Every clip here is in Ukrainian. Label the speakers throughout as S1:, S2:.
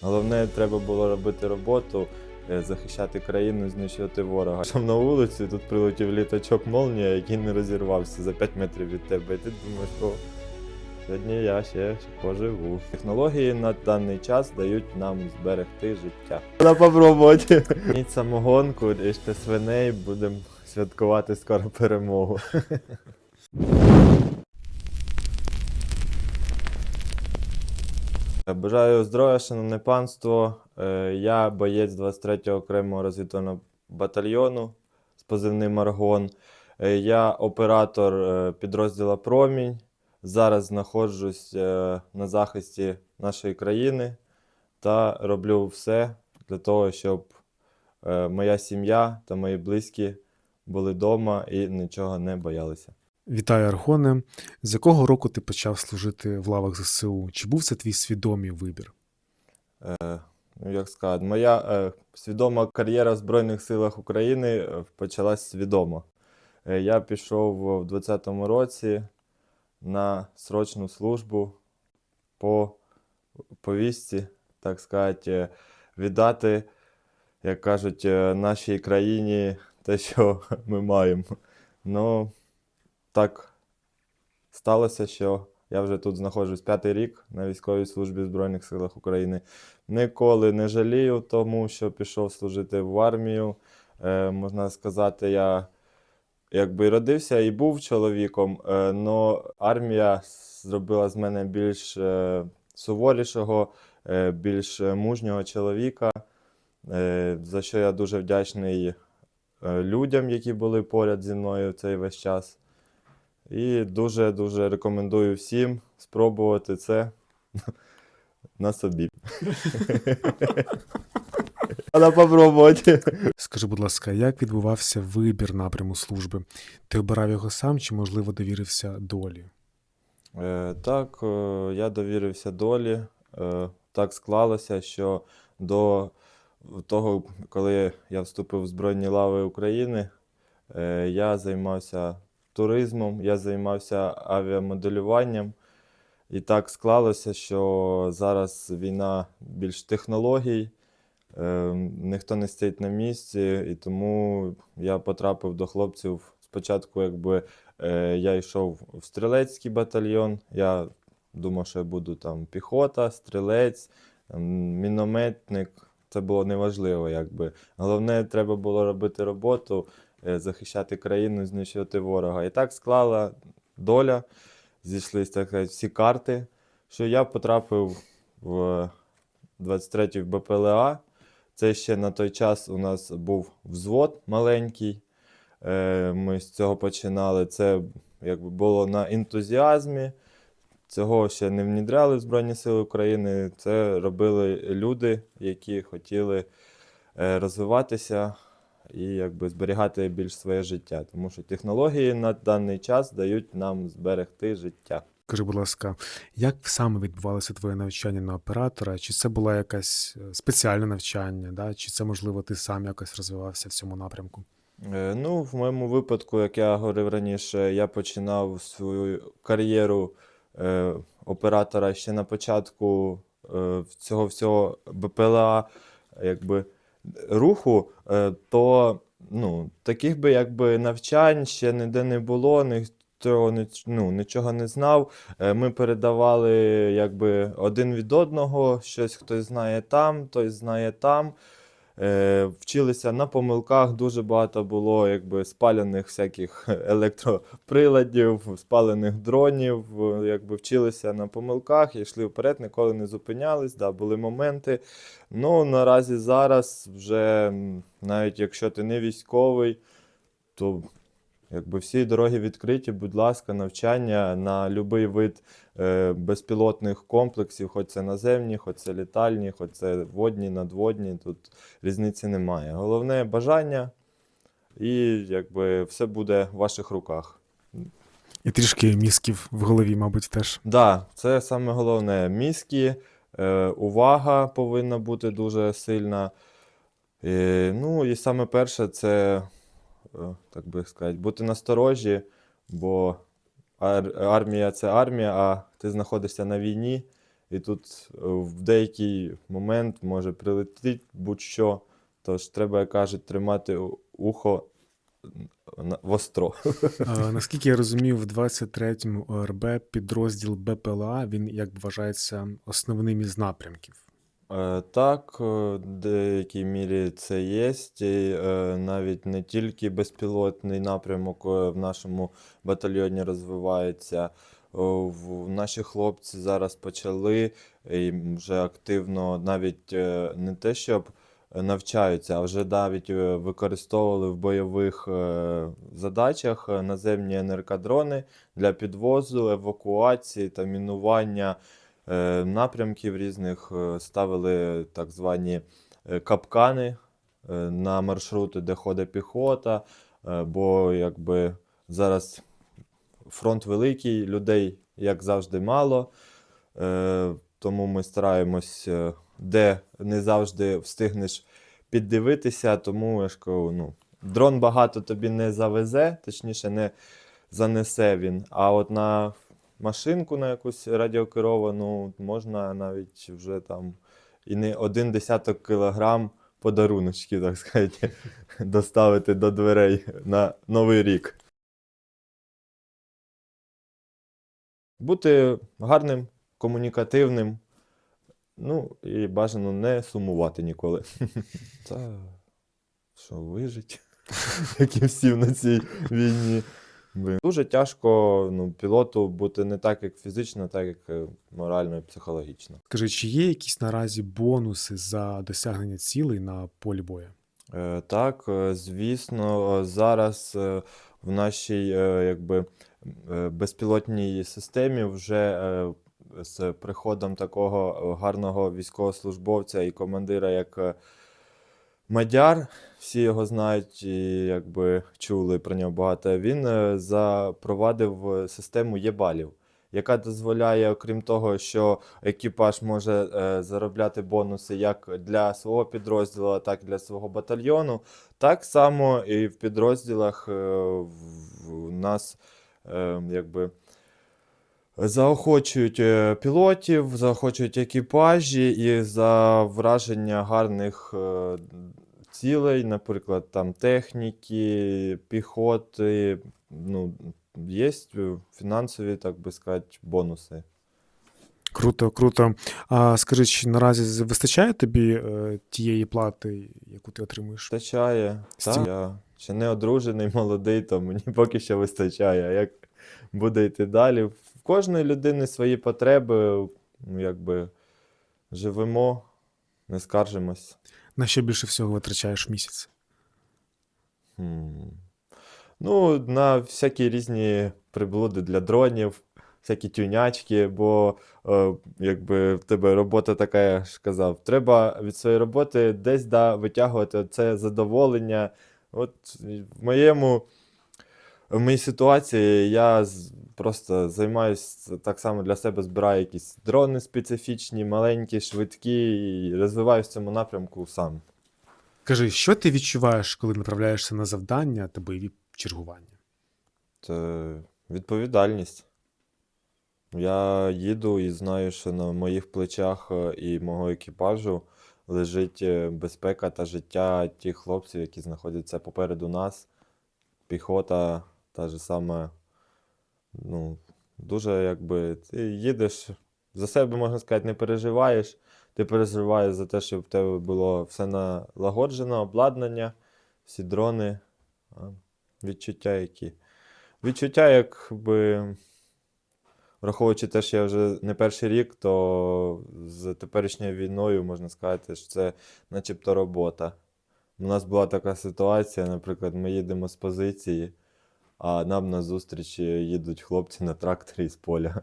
S1: Головне, треба було робити роботу, е, захищати країну, знищувати ворога. Щоб на вулиці тут прилетів літачок молнія, який не розірвався за 5 метрів від тебе. І ти думаєш, о, сьогодні я ще поживу. Технології на даний час дають нам зберегти життя. Треба попробувати. Міть самогонку, ріжте свиней, будемо святкувати скоро перемогу. Бажаю здоров'я, шановне панство. Е, Я боєць 23-го окремого розвідувального батальйону з позивним Аргон. Е, Я оператор е, підрозділу Промінь. Зараз знаходжусь на захисті нашої країни та роблю все для того, щоб моя сім'я та мої близькі були вдома і нічого не боялися.
S2: Вітаю, Архоне. З якого року ти почав служити в лавах ЗСУ? Чи був це твій свідомий вибір?
S1: Е, ну, як сказати, моя е, свідома кар'єра в Збройних силах України е, почалась свідомо. Е, я пішов в 20-му році на срочну службу по повістці, так сказати, віддати, як кажуть, е, нашій країні те, що ми маємо. Ну, так сталося, що я вже тут знаходжусь п'ятий рік на військовій службі в Збройних силах України. Ніколи не жалію тому, що пішов служити в армію. Е, можна сказати, я якби родився і був чоловіком, але армія зробила з мене більш е, суворішого, е, більш мужнього чоловіка, е, за що я дуже вдячний людям, які були поряд зі мною цей весь час. І дуже-дуже рекомендую всім спробувати це на собі. Треба попробувати.
S2: Скажи, будь ласка, як відбувався вибір напряму служби? Ти обирав його сам чи, можливо, довірився долі?
S1: Е, Так, е, я довірився долі. Е, Так склалося, що до того, коли я вступив в Збройні лави України, е, я займався туризмом, я займався авіамоделюванням. І так склалося, що зараз війна більш технологій, е, ніхто не стоїть на місці, і тому я потрапив до хлопців спочатку, якби Е, Я йшов в стрілецький батальйон. Я думав, що я буду там піхота, стрілець, там, мінометник. Це було неважливо, якби. Головне, треба було робити роботу, захищати країну, знищувати ворога. І так склала доля, зійшлися так сказати, всі карти, що я потрапив в 23-й БПЛА. Це ще на той час у нас був взвод маленький. Е, Ми з цього починали. Це якби було на ентузіазмі. Цього ще не внідряли в Збройні Сили України. Це робили люди, які хотіли е, розвиватися і якби зберігати більш своє життя. Тому що технології на даний час дають нам зберегти життя.
S2: Скажи, будь ласка, як саме відбувалося твоє навчання на оператора? Чи це було якесь е, спеціальне навчання, да? чи це, можливо, ти сам якось розвивався в цьому напрямку?
S1: Е, Ну, в моєму випадку, як я говорив раніше, я починав свою кар'єру е, оператора ще на початку е, цього всього БПЛА, якби руху, е, то ну, таких би якби навчань ще ніде не було, ніхто ну, нічого не знав. Е, Ми передавали якби один від одного, щось хтось знає там, той знає там. Е, вчилися на помилках, дуже багато було якби спалених всяких електроприладів, спалених дронів. е, Якби вчилися на помилках і йшли вперед, ніколи не зупинялись. Да, були моменти. Ну, наразі зараз вже навіть якщо ти не військовий, то якби всі дороги відкриті, будь ласка, навчання на будь-який вид е, безпілотних комплексів, хоч це наземні, хоч це літальні, хоч це водні, надводні. Тут різниці немає. Головне бажання, і якби все буде в ваших руках.
S2: І трішки мізків в голові, мабуть, теж.
S1: Да, це саме головне. Мізки, е, увага повинна бути дуже сильна. Е, ну і саме перше це, так би сказати, бути насторожі, бо ар- армія це армія, а ти знаходишся на війні, і тут е, в деякий момент може прилетіти будь-що. Тож треба, як кажуть, тримати ухо востро.
S2: Е, Наскільки я розумів, в 23-му ОРБ підрозділ БПЛА він як вважається основним із напрямків.
S1: Е, Так, е, в деякій мірі це є. Е, навіть не тільки безпілотний напрямок е, в нашому батальйоні розвивається. Наші хлопці зараз почали і вже активно навіть не те, щоб навчаються, а вже навіть використовували в бойових задачах наземні НРК-дрони для підвозу, евакуації та мінування напрямків різних, е, ставили так звані е, капкани е, на маршрути, де ходить піхота, е, бо якби зараз фронт великий, людей, як завжди, мало. Е, Тому ми стараємось, е, де не завжди встигнеш піддивитися, тому я ж кажу, ну, дрон багато тобі не завезе, точніше, не занесе він. А от на машинку на якусь радіокеровану можна навіть вже там і не один десяток кілограм подаруночки, так сказати, доставити до дверей на Новий рік. Бути гарним, комунікативним, ну і бажано не сумувати ніколи. Та що вижить, як і всім на цій війні. Блін. Дуже тяжко ну, пілоту бути не так, як фізично, так як е, морально і психологічно.
S2: Скажи, чи є якісь наразі бонуси за досягнення цілей на полі бою?
S1: Е, Так, е, звісно, е, зараз в нашій якби, безпілотній системі вже з приходом такого гарного військовослужбовця і командира, як Мадяр, всі його знають і якби чули про нього багато. Він е, запровадив е, систему єбалів, яка дозволяє, окрім того, що екіпаж може е, заробляти бонуси як для свого підрозділу, так і для свого батальйону. Так само і в підрозділах в- нас якби. Заохочують е, пілотів, заохочують екіпажі і за враження гарних е, цілей, наприклад, там техніки, піхоти. Ну, є фінансові, так би сказати, бонуси.
S2: Круто, круто. А скажи, чи наразі вистачає тобі е, тієї плати, яку ти отримуєш?
S1: Вистачає. Так, я ще не одружений, молодий, то мені поки що вистачає. А як буде йти далі? Кожної людини свої потреби, ну, якби живемо, не скаржимось.
S2: На що більше всього витрачаєш в місяць?
S1: Хм. Ну, на всякі різні приблуди для дронів, всякі тюнячки, бо е, якби в тебе робота така, я ж казав, треба від своєї роботи десь да, витягувати це задоволення. От в моєму, в моїй ситуації я з- просто займаюся так само для себе, збираю якісь дрони специфічні, маленькі, швидкі, і розвиваюся в цьому напрямку сам.
S2: Кажи, що ти відчуваєш, коли направляєшся на завдання та бойові чергування?
S1: Це відповідальність. Я їду і знаю, що на моїх плечах е, і мого екіпажу лежить е, безпека та життя тих хлопців, які знаходяться попереду нас. Піхота та ж саме. Ну, дуже якби ти їдеш, за себе, можна сказати, не переживаєш. Ти переживаєш за те, щоб в тебе було все налагоджено, обладнання, всі дрони, відчуття які. Відчуття, якби, враховуючи те, що я вже не перший рік, то з теперішньою війною можна сказати, що це начебто робота. У нас була така ситуація, наприклад, ми їдемо з позиції, а нам на зустріч їдуть хлопці на тракторі з поля.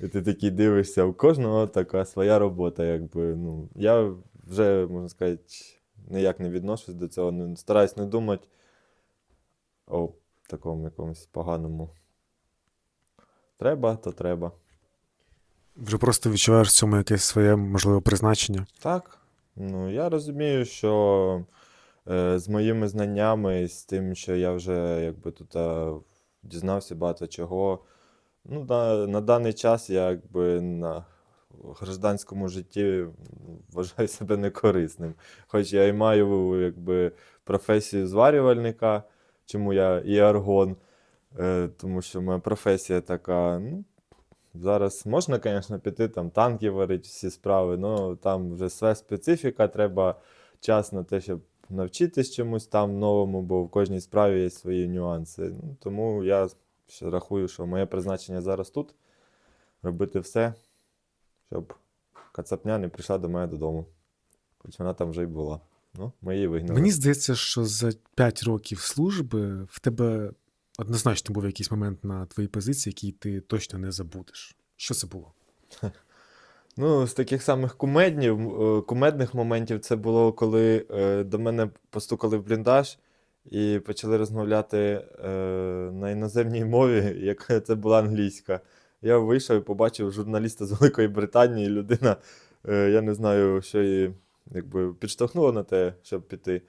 S1: І ти такий дивишся, у кожного така своя робота, якби. Ну, я вже, можна сказати, ніяк не відношусь до цього, не, стараюсь не думати о такому якомусь поганому. Треба, то треба.
S2: Вже просто відчуваєш в цьому якесь своє можливе призначення.
S1: Так. Ну, я розумію, що з моїми знаннями, з тим, що я вже якби тут е, дізнався багато чого. Ну, на, на даний час я якби на, гражданському житті вважаю себе некорисним. Хоч я і маю якби, професію зварювальника, чому я і аргон, е, тому що моя професія така. Ну, зараз можна, звісно, піти там танки варити, всі справи, але там вже своя специфіка, треба час на те, щоб навчитись чомусь там новому, бо в кожній справі є свої нюанси. Ну, тому я ще рахую, що моє призначення зараз тут робити все, щоб кацапня не прийшла до мене додому. Хоч вона там вже й була. Ну, ми її вигнали.
S2: Мені здається, що за 5 років служби в тебе однозначно був якийсь момент на твоїй позиції, який ти точно не забудеш. Що це було?
S1: Ну, з таких самих кумеднів, е, кумедних моментів це було, коли е, до мене постукали в бліндаж і почали розмовляти е, на іноземній мові, як це була англійська. Я вийшов і побачив журналіста з Великої Британії, людина, е, я не знаю, що її якби, підштовхнуло на те, щоб піти.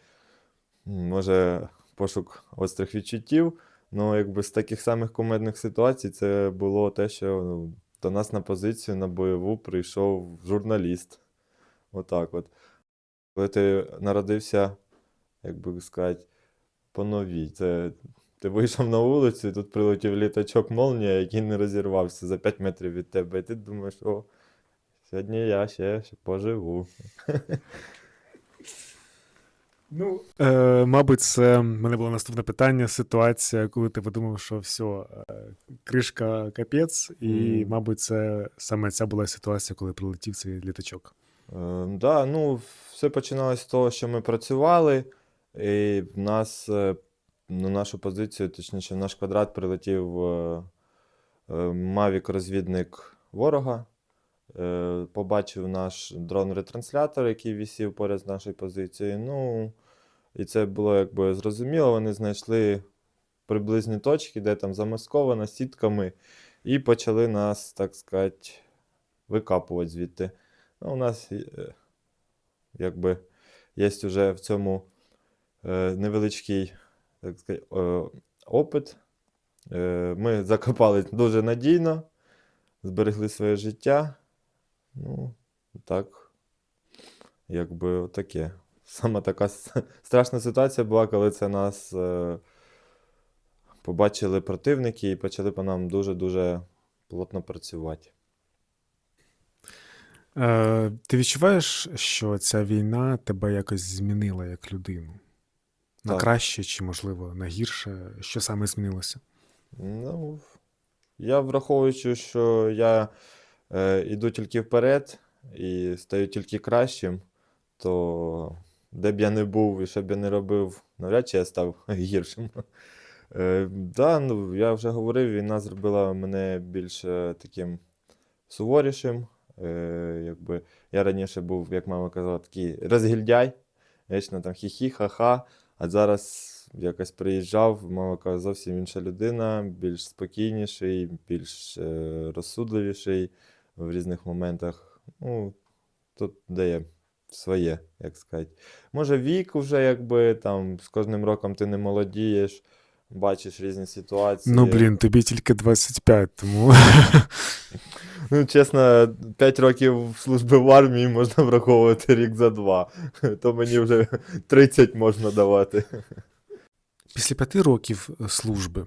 S1: Може, пошук острих відчуттів. Ну, якби з таких самих кумедних ситуацій це було те, що ну, до нас на позицію на бойову прийшов журналіст. Отак от. Коли ти народився, як би сказати, по новій. Це ти вийшов на вулицю, і тут прилетів літачок молнія, який не розірвався за 5 метрів від тебе. І ти думаєш, о, сьогодні я ще, ще поживу.
S2: Ну, е, мабуть, це в мене було наступне питання. Ситуація, коли ти подумав, що все, е, кришка капець, і,
S1: Мгм.
S2: мабуть, це саме ця була ситуація, коли прилетів цей літачок.
S1: Е, да, ну, все починалось з того, що ми працювали, і в нас е, на нашу позицію, точніше, в наш квадрат прилетів е, е, Мавік-розвідник ворога. Е, побачив наш дрон-ретранслятор, який висів поряд з нашою позицією. Ну, і це було якби зрозуміло. Вони знайшли приблизні точки, де там замасковано сітками, і почали нас, так сказати, викапувати звідти. Ну, у нас е, якби є вже в цьому е, невеличкий так сказати, опит. Ми закопали дуже надійно, зберегли своє життя. Ну, так, якби таке. Саме така страшна ситуація була, коли це нас е, побачили противники і почали по нам дуже-дуже плотно працювати.
S2: Е, ти відчуваєш, що ця війна тебе якось змінила як людину? На
S1: Так.
S2: краще чи, можливо, на гірше? Що саме змінилося?
S1: Ну, я враховуючи, що я е, іду тільки вперед і стаю тільки кращим, то де б я не був і що б я не робив, навряд чи я став гіршим. Е, да, ну, я вже говорив, війна зробила мене більш е, таким суворішим. Е, якби я раніше був, як мама казала, такий розгільдяй, вічно там хі-хі, ха-ха. А зараз якось приїжджав, мама каже, зовсім інша людина, більш спокійніший, більш е, розсудливіший в різних моментах. Ну, тут дає своє, як сказати. Може, вік вже якби там з кожним роком ти не молодієш, бачиш різні ситуації.
S2: Ну, блін, тобі тільки 25, тому.
S1: Ну, чесно, 5 років служби в армії можна враховувати рік за два. То мені вже 30 можна давати.
S2: Після п'яти років служби,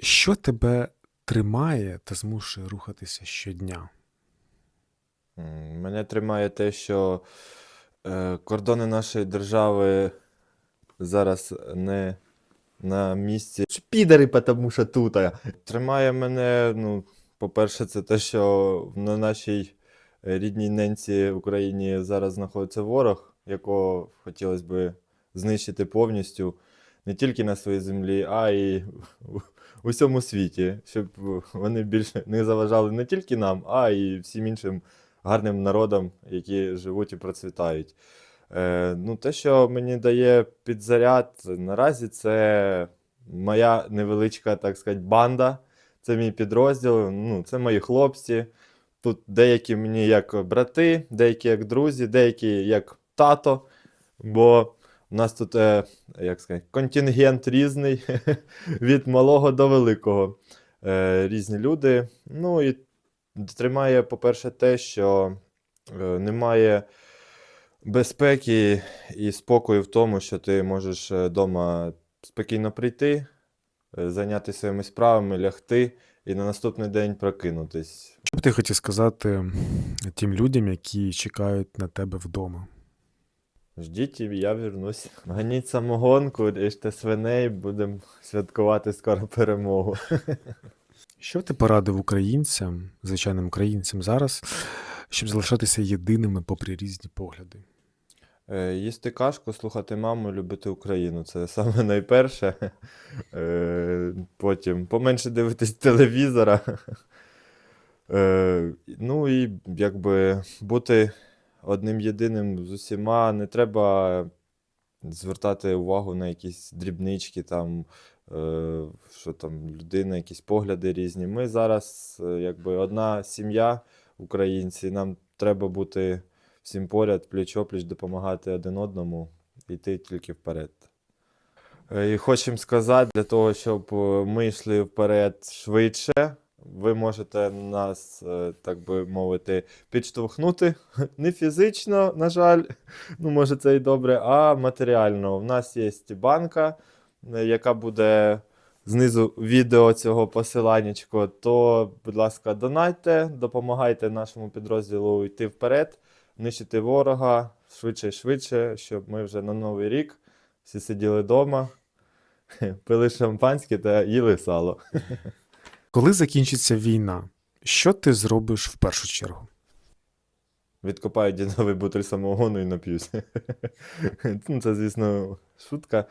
S2: що тебе тримає та змушує рухатися щодня?
S1: Мене тримає те, що е, кордони нашої держави зараз не на місці. Ж Підари, тому що тут. Тримає мене, ну, по-перше, це те, що на нашій рідній ненці Україні зараз знаходиться ворог, якого хотілося б знищити повністю не тільки на своїй землі, а й у- всьому світі, щоб вони більше не заважали не тільки нам, а й всім іншим гарним народам, які живуть і процвітають. Е, ну, те, що мені дає підзаряд наразі, це моя невеличка, так сказати, банда. Це мій підрозділ, ну, це мої хлопці. Тут деякі мені як брати, деякі як друзі, деякі як тато. Бо у нас тут, е, як сказати, контингент різний від малого до великого. Е, різні люди. Ну і тримає, по-перше, те, що е, немає безпеки і спокою в тому, що ти можеш вдома спокійно прийти, е, зайнятися своїми справами, лягти і на наступний день прокинутись.
S2: Що б ти хотів сказати тим людям, які чекають на тебе вдома?
S1: Ждіть, я вернусь. Ганіть самогонку, ріжте свиней, будемо святкувати скоро перемогу.
S2: Що б ти порадив українцям, звичайним українцям зараз, щоб залишатися єдиними попри різні погляди?
S1: Е, Їсти кашку, слухати маму, любити Україну. Це саме найперше. Е, Потім поменше дивитись телевізора. Е, Ну і якби бути одним єдиним з усіма. Не треба звертати увагу на якісь дрібнички, там, е, що там людина, якісь погляди різні. Ми зараз е, якби одна сім'я українці. Нам треба бути всім поряд, пліч-опліч, допомагати один одному, йти тільки вперед. Е, І хочемо сказати, для того, щоб ми йшли вперед швидше, ви можете нас, е, так би мовити, підштовхнути. Не фізично, на жаль, ну може це і добре, а матеріально. У нас є банка, е, яка буде знизу відео цього посиланнячко, то, будь ласка, донайте, допомагайте нашому підрозділу йти вперед, нищити ворога швидше і швидше, щоб ми вже на Новий рік всі сиділи вдома, пили шампанське та їли сало.
S2: Коли закінчиться війна, що ти зробиш в першу чергу?
S1: Відкопаю дідовий бутиль самогону і нап'юся. Ну, Це, звісно, шутка.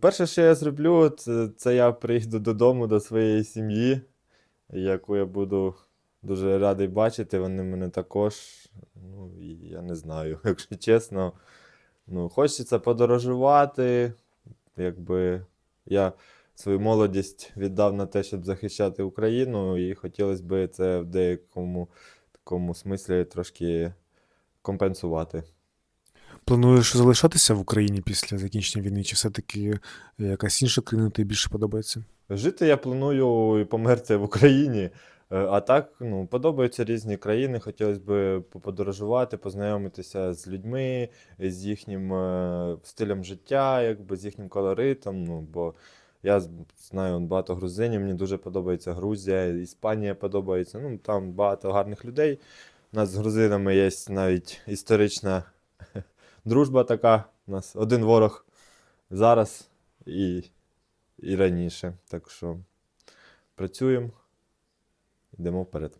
S1: Перше, що я зроблю, це, це я приїду додому до своєї сім'ї, яку я буду дуже радий бачити. Вони мене також. Ну, я не знаю, якщо чесно. Ну, хочеться подорожувати. Якби я свою молодість віддав на те, щоб захищати Україну, і хотілося б це в деякому такому смислі трошки компенсувати.
S2: Плануєш залишатися в Україні після закінчення війни, чи все-таки якась інша країна тобі більше подобається?
S1: Жити я планую і померти в Україні. Е, А так, ну, подобаються різні країни. Хотілося б поподорожувати, познайомитися з людьми, з їхнім е, стилем життя, якби з їхнім колоритом. Ну, бо я знаю багато грузинів, мені дуже подобається Грузія, Іспанія подобається. Ну, там багато гарних людей. У нас з грузинами є навіть історична дружба така. У нас один ворог зараз і, і раніше. Так що працюємо, йдемо вперед.